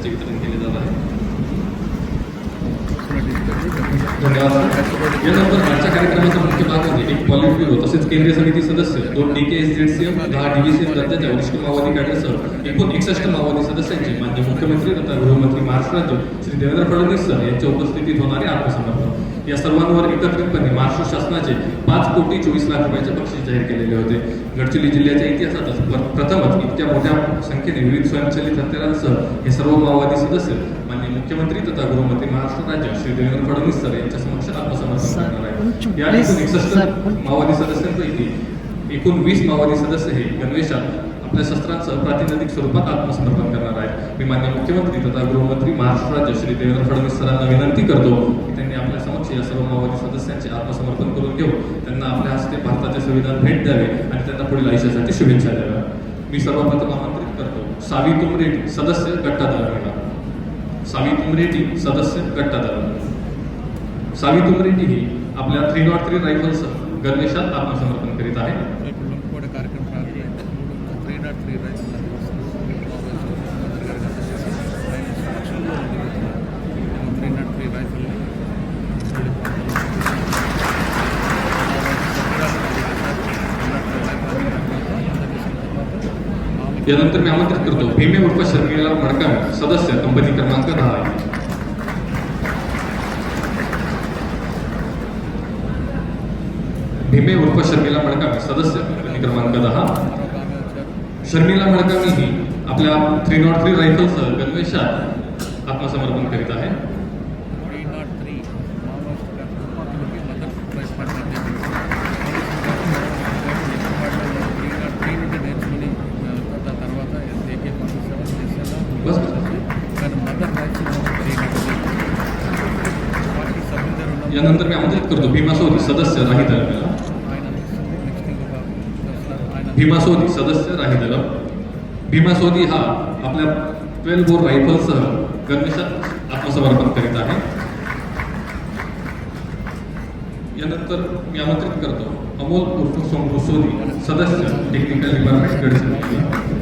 पुरस्काराचे वितरण केले जात आहे. धन्यवाद. यानंतर आजच्या कार्यक्रमाचा मुख्य भाग म्हणजे एक पॉलिट ब्युरो तसेच केंद्रीय समिती सदस्य दोन D K S Z C M दहा डीबीसीएस दर्जाच्या वरिष्ठ माओवादी कॅडरसह एकूण एकसष्ट माओवादी सदस्यांचे मान्य मुख्यमंत्री तथा गृहमंत्री महाराष्ट्र राज्य श्री देवेंद्र फडणवीस सर यांच्या उपस्थितीत होणारे आत्मसमर्पण. या सर्वांवर एकत्रितपणे महाराष्ट्र शासनाचे पाच कोटी चोवीस लाख रुपयाचे बक्षीस जाहीर केलेले होते. गडचिरोली जिल्ह्याच्या इतिहासातच प्र- प्रथमच इतक्या मोठ्या संख्येने विविध स्वयंचलित हत्यारांसह हे सर्व माओवादी सदस्य मान्य मुख्यमंत्री तथा गृहमंत्री महाराष्ट्र राज्य श्री देवेंद्र फडणवीस सर यांच्या समक्ष आत्मसमर्पण करणार आहे या एकूण एकसष्ट माओवादी सदस्यांपैकी एकूण वीस माओवादी सदस्य हे गणवेशात आपल्या शस्त्रांसह प्रातिनिधिक स्वरूपात आत्मसमर्पण करणार आहेत. मी मान्य मुख्यमंत्री तथा गृहमंत्री महाराष्ट्र राज्य श्री देवेंद्र फडणवीस सरांना विनंती करतो की त्यांनी आपल्या समक्ष या सर्व माओवादी सदस्यांचे आत्मसमर्पण करून घेऊन त्यांना आपल्या हस्ते भारताचे संविधान भेट द्यावे आणि त्यांना पुढील आयुष्यासाठी शुभेच्छा द्याव्या. मी सर्वप्रथम आमंत्रित करतो सावी तुमरेटी सदस्य गट्टा दलाला सावी तुमरेटी सदस्य गट्टा सावी तुमरेटी ही आपल्या थ्री नॉट थ्री रायफल्स गणवेशात आत्मसमर्पण करीत आहे यानंतर मी आमंत्रित करतो. भीमे उर्फ शर्मिला मडकाम सदस्य कंपनी क्रमांक दहा. भीमे उर्फ शर्मिला मडकाम सदस्य कंपनी क्रमांक दहा. शर्मिला मडकामी ही आपल्या थ्री नॉट थ्री रायफलसह गणवेशात आत्मसमर्पण करीत आहे. त्यानंतर मी आमंत्रित करतो. भीमा सोनी सदस्य राही दलम भीमा सोनी सदस्य राही दलम भीमा सोनी हा आपल्या ट्वेल्व बोर रायफलसह गणेशात आत्मसमर्पण करीत आहे. यानंतर मी आमंत्रित करतो अमोल उर्फ सोमू सोनी सदस्य टेक्निकल डिपार्टमेंट गडचिरोली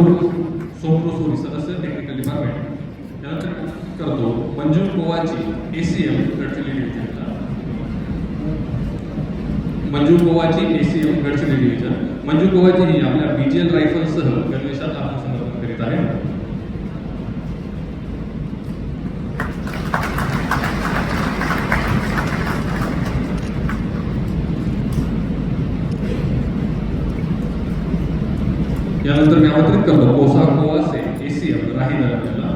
अमोल सोरी सदस्य टेक्निकल डिपार्टमेंट त्यानंतर करतो Manju Gowachi A C M Gadchiroli डिव्हिजनला Manju Gowachi A C M Gadchiroli division Manju Gowachi ही आपल्या बी जी एल रायफलसह गणवेशात आत्मसमर्पण करीत आहे. यानंतर मी आमंत्रित करतो कोसा कोवासे ए सी एम राही दरम्यानला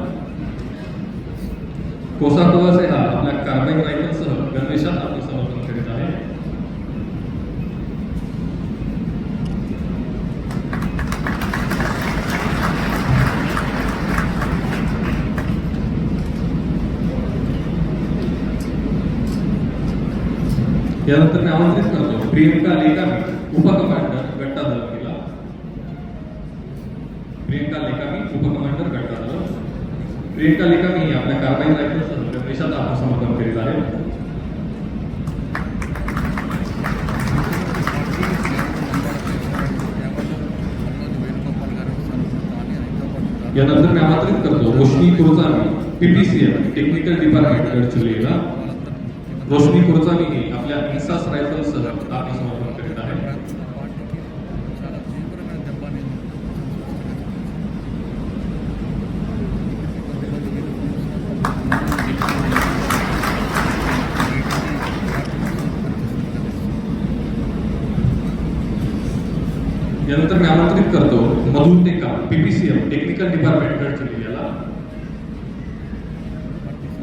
कोसा कोवासे हा आपल्या कार्बाईन रायफलसह गणवेशात आत्मसमर्पण करीत आहे यानंतर मी आमंत्रित करतो प्रियंका लेकामी उपकमांडर प्रियंका भी उप कमांडर गटदल प्रियंका लेकामी आपल्या कारवाई रायफल्स देशात आत्मसमर्पण करीत या नंतर मी आमंत्रित करतो रोशनी कुरचामी पीपीसीएल टेक्निकल डिपार्टमेंट गडचिरोलीला. रोशनी कुरचामी आपल्या इसास रायफल्ससह आत्मसमर्पण यानंतर मी आमंत्रित करतो मधुर टेका पीपीसीएम टेक्निकल डिपार्टमेंट गडचिरोली याला.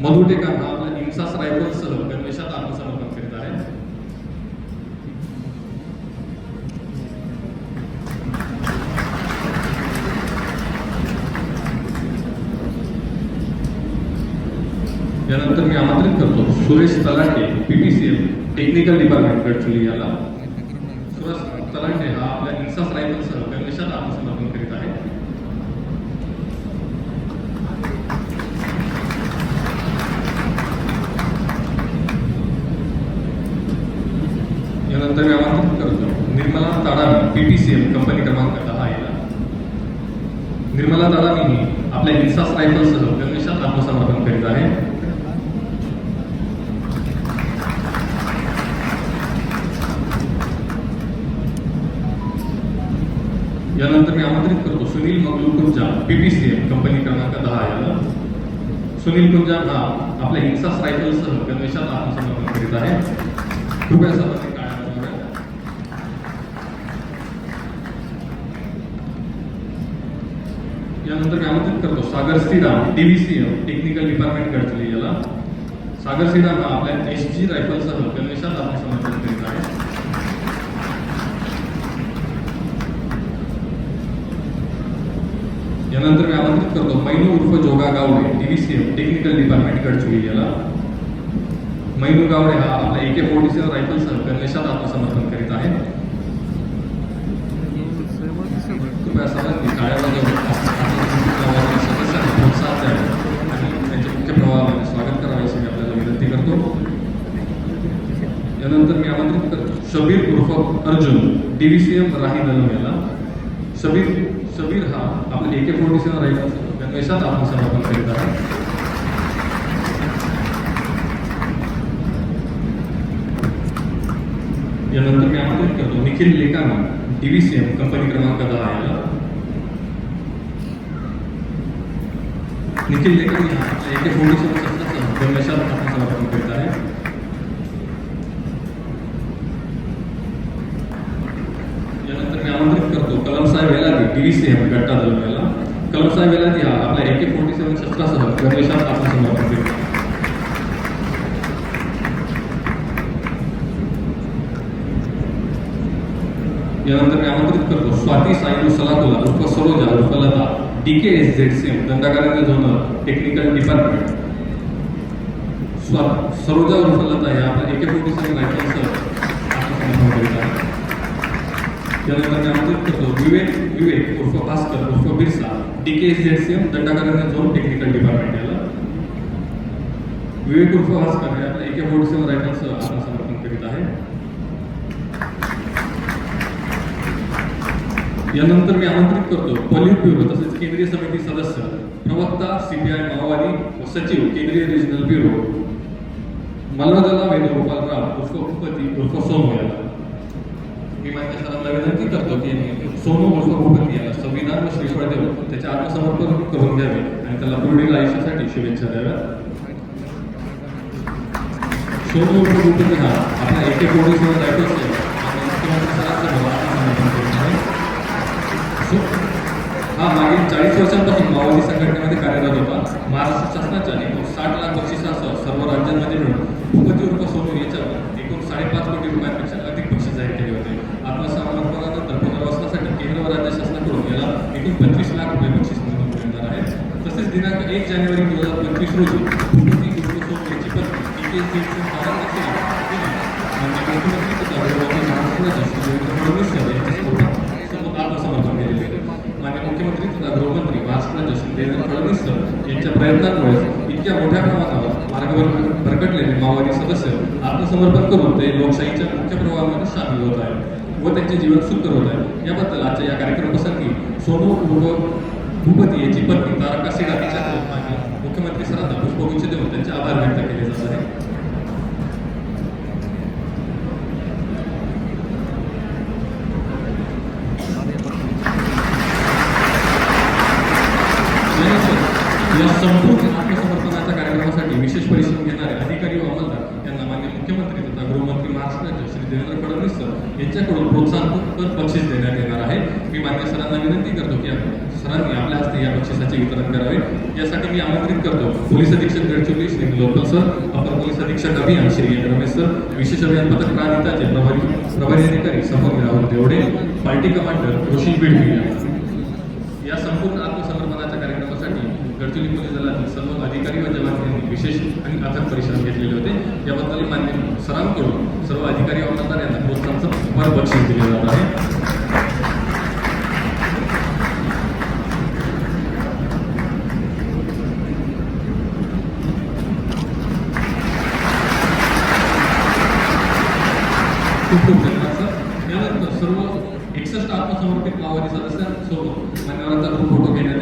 मधुर टेका हा आपल्या इन्सास रायफलसह गणवेशात आत्मसमर्पण करीत आहे यानंतर मी आमंत्रित करतो Suresh Talate PPCM technical department Gadchiroli याला सुरेश तलाटे हा आपल्या इन्सास रायफलसह गणवेशात आत्मसमर्पण करीत आहे यानंतर मी आमंत्रित करतो. Nirmala Tadami P T C M company क्रमांक दहा याला निर्मला ताडामी ही आपल्या इन्सास रायफलसह गणेशात आत्मसमर्पण करीत आहे. यानंतर मी आमंत्रित करतो सुनील मगलू कुंजा पीपीसीएल कंपनी क्रमांक दहा याला सुनील कुंजा हा आपल्या इन्सास रायफलसह गणवेशात आत्मसमर्पण करीत आहे. कृपया सर्वांनी यानंतर मी आमंत्रित करतो. Sagar Shriram DVCL technical department Gadchiroli याला. सागर श्रीराम हा आपल्या एस जी रायफलसह गणवेशात आत्मसमर्पण करीत आहे. यानंतर मी आमंत्रित करतो. मैनू उर्फ Joga Gawade DVCL technical department Gadchiroli याला. मैनू गावडे हा आपल्या एके फोर्टी सेवन रायफलसह गणवेशात आत्मसमर्पण करीत आहे. कृपया सर्वांनी टाळ्या वाजवून आपल्या सदस्यांना प्रोत्साहन द्यावे आणि त्यांचे मुख्य प्रवाहामध्ये स्वागत करावे अशी मी आपल्याला विनंती करतो यानंतर मी आमंत्रित करतो. शबीर उर्फ अर्जुन डीव्हीसीएम राही दलम याला. शबीर शबीर हा आपल्या एके फोर्टी सेवन रायफल आपण समर्पण करीत आहात यानंतर मी आमंत्रित करतो. निखिल लेकाना एम कंपनी क्रमांक दहा याला. निखिल लेकानी हा आपल्या एके फोर्टी सेवन संस्थेचा गणेशात आपण समर्पण करीत आहे यानंतर मी आमंत्रित करतो कलम साहेब वेलादी डीव्हीसीएम गट्टा दलम कलम साहेब वेलादी हा आपल्या एके फोर्टी सेवन शस्त्रासह गणवेशात आपण समर्पण केलं यानंतर मी आमंत्रित करतो. स्वाती साईलू सलाकुला उर्फ सरोजा उर्फ Lata D K S Z C M Dandakaranya zonal technical department स्वा सरोजा उर्फ लता या आपल्या एके फोर्टी सेवन रायफलसह समर्पण करीत आहे यानंतर मी विवेक विवेक उर्फ भास्कर उर्फ Birsa D K S Z C M Dandakaranya zone technical department याला विवेक उर्फ भास्कर हे आपल्या एके बोर्ड सेवन रायफलसह आत्मसमर्पण करीत आहे यानंतर मी आमंत्रित करतो पोलिट ब्युरो तसेच केंद्रीय समिती सदस्य प्रवक्ता सीबीआय माओवादी व सचिव केंद्रीय रिजनल ब्युरो मल्लदला वेणुगोपालराव उर्फ भूपती उर्फ सोमो याला मी माझ्या सरांना विनंती करतो की सोनू उर्फ भूपती याला संविधान व श्रीफळ देऊन त्याचे आत्मसमर्पण करून द्यावे आणि त्याला पुढील आयुष्यासाठी शुभेच्छा द्याव्या. सोनू उर्फ हा आपल्या एके कोटी सोबत हा मागील चाळीस वर्षांपासून माओवादी संघटनेमध्ये कार्यरत होता. महाराष्ट्र शासनाच्या एकूण साठ लाख बक्षिसासह सर्व राज्यांमध्ये मिळून भूपती उर्फ सोनू याच्यावर एकूण साडेपाच कोटी रुपयांपेक्षा अधिक बक्षीस जाहीर केले होते आत्मसमर्पणानंतर पुनर्वसनासाठी केंद्र व राज्य शासनाकडून याला एकूण पंचवीस लाख रुपये बक्षीस म्हणून मिळणार आहे तसेच दिनांक एक जानेवारी दोन हजार पंचवीस रोजी भूपती उर्फ सोनू याची पत्नी मान्य मुख्यमंत्री तथा गृहमंत्री देवेंद्र फडणवीस यांच्या आत्मसमर्पण केलेले मान्य मुख्यमंत्री तथा गृहमंत्री श्री देवेंद्र फडणवीस यांच्या प्रयत्नांमुळे इतक्या मोठ्या प्रमाणावर मार्गावर भरकटलेले माओवादी सदस्य आत्मसमर्पण करून ते लोकशाहीच्या मुख्य प्रवाहामध्ये म्हणजे सामील होत आहेत व त्यांचे जीवन सुंदर होत आहे याबद्दल आजच्या या कार्यक्रमासाठी सोनू भूपती याची पत्नी तारका सिडा तिच्या मान्य मुख्यमंत्री सरांना पुष्पगुच्छ देऊन त्यांचे आभार व्यक्त केले जात आहे यानंतर या संपूर्ण आत्मसमर्पणाच्या कार्यक्रमासाठी विशेष परिश्रम घेणारे अधिकारी व अंमलदार यांना मान्य मुख्यमंत्री तथा गृहमंत्री महाराष्ट्राचे श्री देवेंद्र फडणवीस सर यांच्याकडून प्रोत्साहनपर बक्षीस देण्यात येणार आहे. मी मान्य सरांना विनंती करतो की सरांनी आपल्या हस्ते या बक्षिसाचे वितरण करावे. यासाठी मी आमंत्रित करतो. पोलीस अधीक्षक गडचिरोली श्री लोकल सर अपर पोलीस अधीक्षक अभियान श्री एन रमेश सर विशेष अभियान पथक प्राधिताचे प्रभारी प्रभारी अधिकारी समोर राहुल देवडे पार्टी कमांडर ऋषी बिडवी या संपूर्ण आत्मसमर्पणाच्या गडचिरोलीमध्ये झाला पोलीस सर्व अधिकारी व जवान विशेष आणि अथक परिश्रम घेतलेले होते. याबद्दल मान्य सरांकडून सर्व अधिकारी व अंमलदार यांना प्रोत्साहनचं भर बक्षीस दिले जात आहे. खूप सर्व एकसष्ट आत्मसमर्पित माओवादी सदस्यांसोबत मान्यवरांचा ग्रुप फोटो घेण्यात